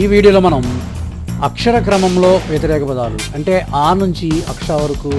ఈ వీడియోలో మనం అక్షర క్రమంలో వ్యతిరేక పదాలు అంటే ఆ నుంచి అక్ష వరకు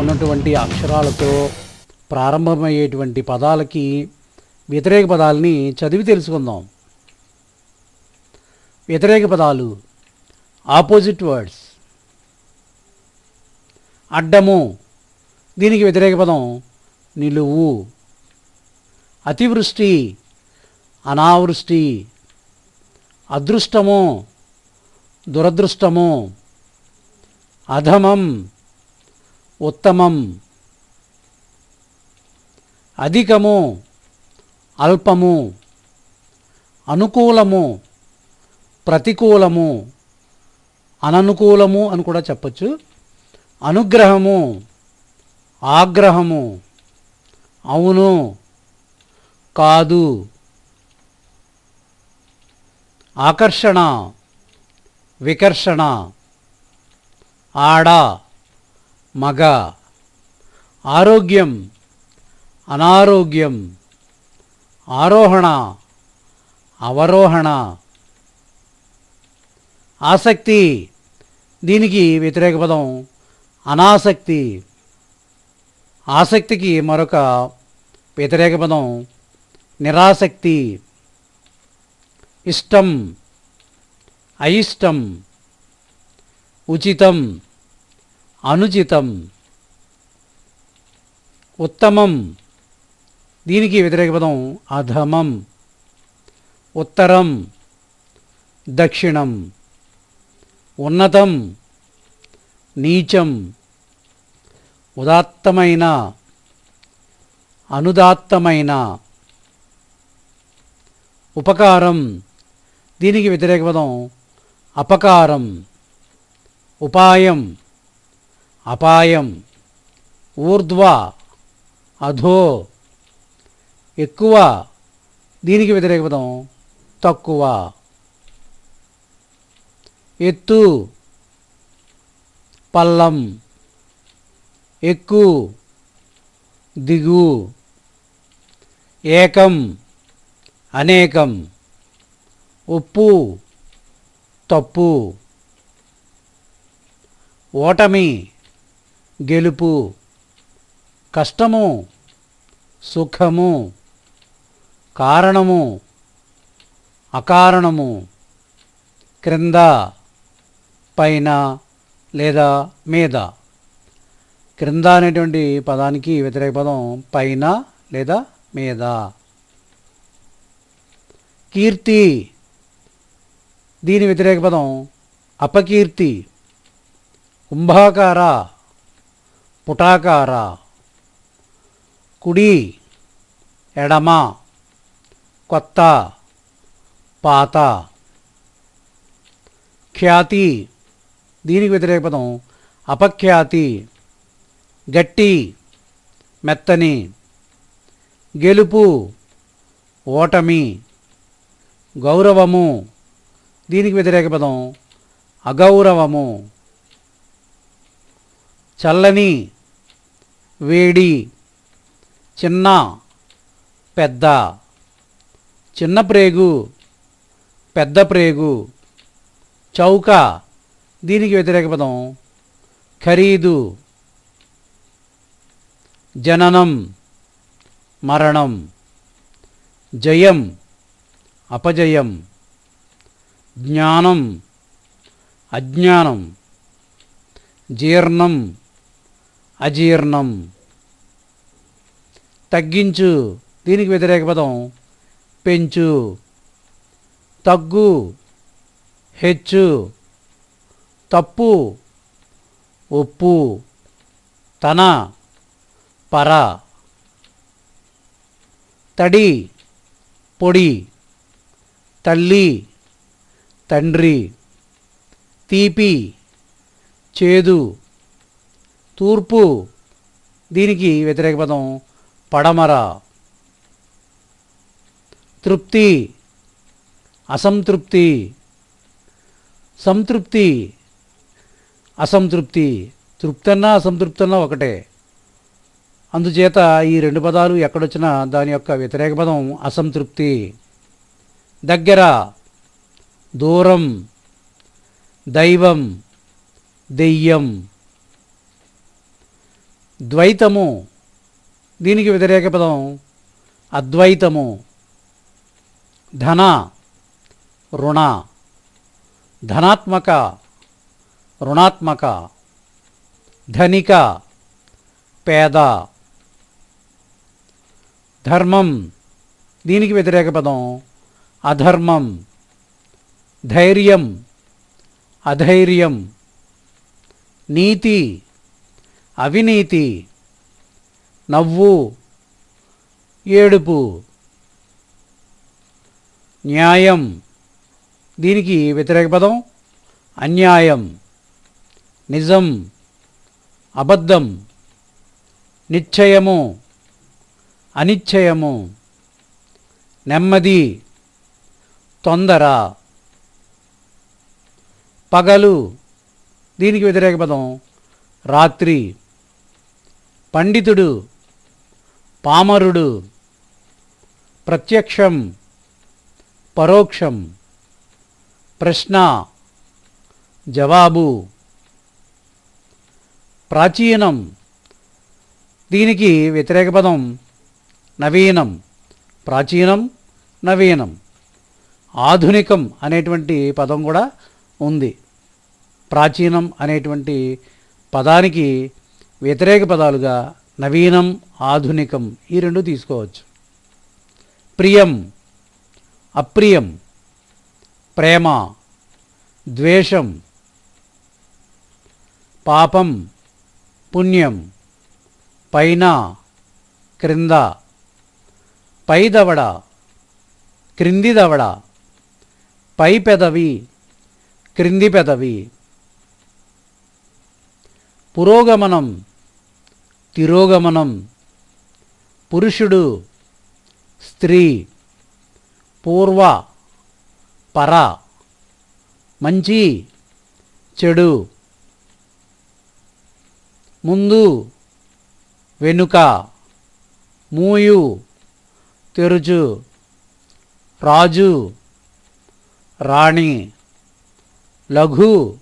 ఉన్నటువంటి అక్షరాలతో ప్రారంభమయ్యేటువంటి పదాలకి వ్యతిరేక పదాలని చదివి తెలుసుకుందాం. వ్యతిరేక పదాలు ఆపోజిట్ వర్డ్స్ అడ్డము దీనికి వ్యతిరేక పదం నిలువు అతివృష్టి అనావృష్టి అదృష్టము దురదృష్టము అధమం ఉత్తమం అధికము అల్పము అనుకూలము ప్రతికూలము అననుకూలము అని కూడా చెప్పచ్చు. అనుగ్రహము ఆగ్రహము అవును కాదు ఆకర్షణ వికర్షణ ఆడ మగ ఆరోగ్యం అనారోగ్యం ఆరోహణ అవరోహణ ఆసక్తి దీనికి వ్యతిరేక పదం అనాసక్తి. ఆసక్తికి మరొక వ్యతిరేక పదం నిరాసక్తి. ఇష్టం అయిష్టం ఉచితం అనుచితం ఉత్తమం. దీనికి వ్యతిరేక పదం అధమం ఉత్తరం దక్షిణం ఉన్నతం నీచం ఉదాత్తమైన అనుదాత్తమైన ఉపకారం. దీనికి వ్యతిరేక పదం అపకారం ఉపాయం అపాయం ఊర్ధ్వ అధో ఎక్కువ దీనికి వ్యతిరేక పదం తక్కువ. ఎత్తు పల్లం ఎక్కు దిగు ఏకం అనేకం. ఉప్పు తప్పు ఓటమి గెలుపు కష్టము సుఖము కారణము అకారణము క్రింద పైన లేదా మీద. క్రింద అనేటువంటి పదానికి వ్యతిరేక పదం పైన లేదా మీద. కీర్తి దీని వ్యతిరేక పదం అపకీర్తి కుంభాకార పుటాకార కుడి ఎడమ కొత్త పాత. ఖ్యాతి దీనికి వ్యతిరేక పదం అపఖ్యాతి గట్టి మెత్తని. గెలుపు ఓటమి గౌరవము. దీనికి వ్యతిరేక పదం అగౌరవము. చల్లని వేడి చిన్న పెద్ద. చిన్న ప్రేగు పెద్ద ప్రేగు. చౌక దీనికి వ్యతిరేక పదం ఖరీదు. జననం మరణం. జయం అపజయం. జ్ఞానం అజ్ఞానం జీర్ణం అజీర్ణం. తగ్గించు దీనికి వ్యతిరేక పదం పెంచు తగ్గు హెచ్చు తప్పు ఉప్పు తన పర. తడి పొడి తల్లి తండ్రి తీపి చేదు తూర్పు దీనికి వ్యతిరేక పదం పడమర. తృప్తి అసంతృప్తి. సంతృప్తి అసంతృప్తి. తృప్తన్నా అసంతృప్తన్నా ఒకటే. అందుచేత ఈ రెండు పదాలు ఎక్కడొచ్చినా దాని యొక్క వ్యతిరేక పదం అసంతృప్తి. దగ్గర దూరం దైవం దెయ్యం. ద్వైతము దీనికి వ్యతిరేక పదం అద్వైతము. ధన రుణ. ధనాత్మక రుణాత్మక. ధనిక పేద. ధర్మం దీనికి వ్యతిరేక పదం అధర్మం. ధైర్యం అధైర్యం నీతి అవినీతి నవ్వు ఏడుపు న్యాయం. దీనికి వ్యతిరేక పదం అన్యాయం నిజం అబద్ధం నిశ్చయము అనిశ్చయము నెమ్మది తొందర. పగలు. దీనికి వ్యతిరేక పదం రాత్రి. పండితుడు. పామరుడు. ప్రత్యక్షం. పరోక్షం. ప్రశ్న. జవాబు. ప్రాచీనం. దీనికి వ్యతిరేక పదం నవీనం. ప్రాచీనం నవీనం. ఆధునికం అనేటువంటి పదం కూడా ఉంది. ప్రాచీనం అనేటువంటి పదానికి వ్యతిరేక పదాలుగా నవీనం ఆధునికం ఈ రెండు తీసుకోవచ్చు. ప్రియం అప్రియం ప్రేమ ద్వేషం పాపం పుణ్యం పైన క్రింద పై దవడ క్రింది దవడ పై పెదవి క్రింది పెదవి. పురోగమనం తిరోగమనం పురుషుడు స్త్రీ పూర్వ పర మంచి చెడు ముందు వెనుక మూయు తెరుచు రాజు రాణి లఘు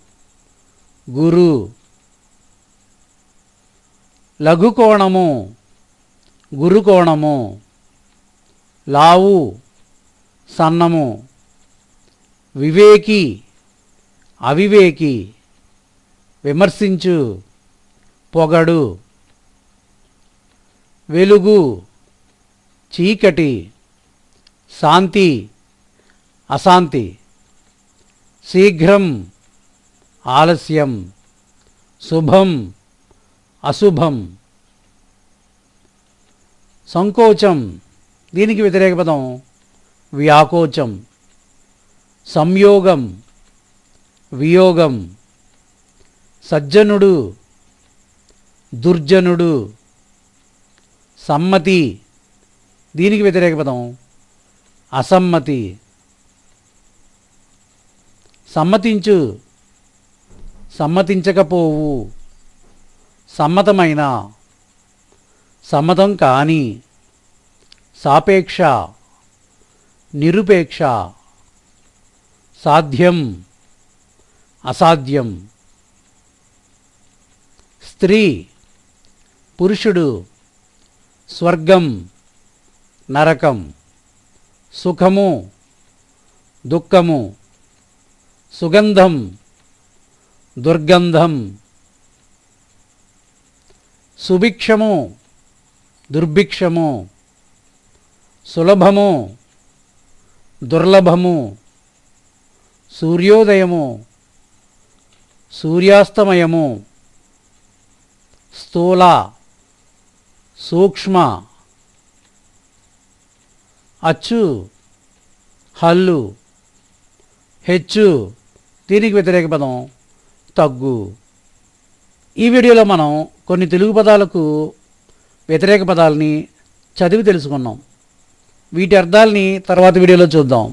గురు. లఘు కోణము గురు కోణము. లావు సన్నము. వివేకి అవివేకి. విమర్శించు పొగడు. వెలుగు చీకటి. శాంతి అశాంతి. శీఘ్రం ఆలస్యం శుభం అశుభం. సంకోచం దీనికి వ్యతిరేక పదం వ్యాకోచం. సంయోగం వియోగం. సజ్జనుడు దుర్జనుడు. సమ్మతి దీనికి వ్యతిరేక పదం అసమ్మతి. సమ్మతించు. సమ్మతించకపోవు. సమ్మతమైన. సమ్మతం కాని. సాపేక్ష. నిరుపేక్ష. సాధ్యం. అసాధ్యం. స్త్రీ. పురుషుడు. స్వర్గం. నరకం. సుఖము. దుఃఖము. సుగంధం దుర్గంధం సుభిక్షము దుర్భిక్షము సులభము దుర్లభము సూర్యోదయము సూర్యాస్తమయము స్థూల సూక్ష్మ అచ్చు హల్లు హెచ్చు దీనికి వ్యతిరేక పదం తగ్గు. ఈ వీడియోలో మనం కొన్ని తెలుగు పదాలకు వ్యతిరేక పదాలని చదివి తెలుసుకున్నాం. వీటి అర్థాలని తర్వాత వీడియోలో చూద్దాం.